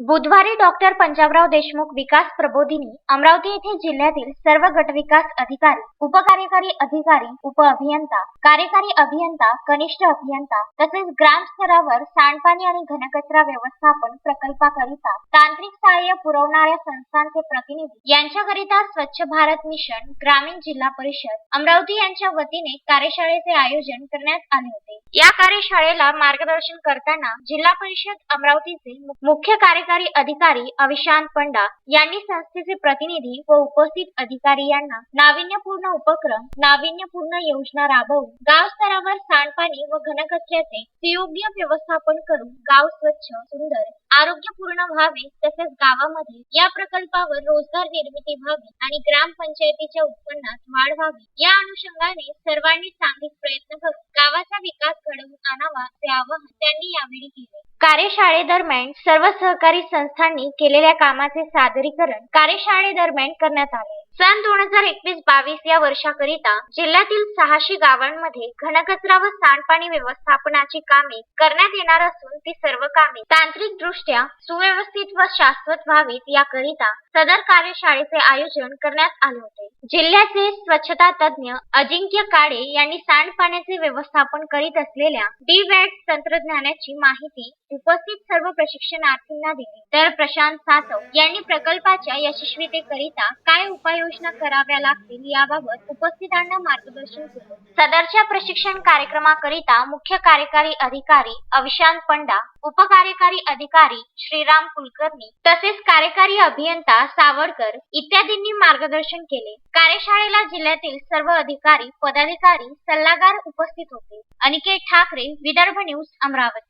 बुधवारी डॉक्टर पंजाबराव देशमुख विकास प्रबोधिनी अमरावती येथे जिल्ह्यातील सर्व गटविकास अधिकारी उपकार्यकारी अधिकारी उप अभियंता कार्यकारी अभियंता कनिष्ठ अभियंता तसेच ग्राम स्तरावर सांडपाणी आणि घनकचरा व्यवस्थापन प्रकल्पाकरिता तांत्रिक सहाय्य पुरवणाऱ्या संस्थांचे प्रतिनिधी यांच्याकरिता स्वच्छ भारत मिशन ग्रामीण जिल्हा परिषद अमरावती यांच्या वतीने कार्यशाळेचे आयोजन करण्यात आले होते. या कार्यशाळेला मार्गदर्शन करताना जिल्हा परिषद अमरावतीचे मुख्य कार्य कार्यकारी अधिकारी अविशांत पंडा यांनी संस्थेचे प्रतिनिधी व उपस्थित अधिकारी यांना नाविन्यपूर्ण उपक्रम नाविन्यपूर्ण योजना राबवून गाव स्तरावर सांडपाणी व घनकचऱ्याचे सुयोग्य व्यवस्थापन करून गाव स्वच्छ सुंदर आरोग्यपूर्ण व्हावे तसेच गावामध्ये या प्रकल्पावर रोजगार निर्मिती व्हावी आणि ग्रामपंचायतीच्या उत्पन्नात वाढ व्हावी या अनुषंगाने सर्वांनी सांघिक प्रयत्न करून गावाचा विकास घडवून आणावा असे आवाहन त्यांनी यावेळी केले. कार्यशाळेदरम्यान सर्व सहकारी संस्थांनी केलेल्या कामाचे सादरीकरण कार्यशाळेदरम्यान करण्यात आले. सन दोन हजार एकवीस बावीस या वर्षाकरिता जिल्ह्यातील सहाशे गावांमध्ये घनकचरा व सांडपाणी व्यवस्थापनाची कामे करण्यात येणार असून ती सर्व कामे तांत्रिक दृष्ट्या सुव्यवस्थित व शाश्वत व्हावीत याकरिता सदर कार्यशाळेचे आयोजन करण्यात आले होते. जिल्ह्याचे स्वच्छता तज्ज्ञ अजिंक्य काळे यांनी सांडपाण्याचे व्यवस्थापन करीत असलेल्या डी वॅट तंत्रज्ञानाची माहिती उपस्थित सर्व प्रशिक्षणार्थींना दिली. तर प्रशांत सातव यांनी प्रकल्पाच्या यशस्वीतेकरिता काय उपाय उपाययोजना कराव्या लागतील याबाबत उपस्थितांना मार्गदर्शन केले. सदरच्या प्रशिक्षण कार्यक्रमाकरिता मुख्य कार्यकारी अधिकारी अविशांत पंडा उपकार्यकारी अधिकारी श्रीराम कुलकर्णी तसेच कार्यकारी अभियंता सावरकर इत्यादींनी मार्गदर्शन केले. कार्यशाळेला जिल्ह्यातील सर्व अधिकारी पदाधिकारी सल्लागार उपस्थित होते. अनिकेत ठाकरे विदर्भ न्यूज अमरावती.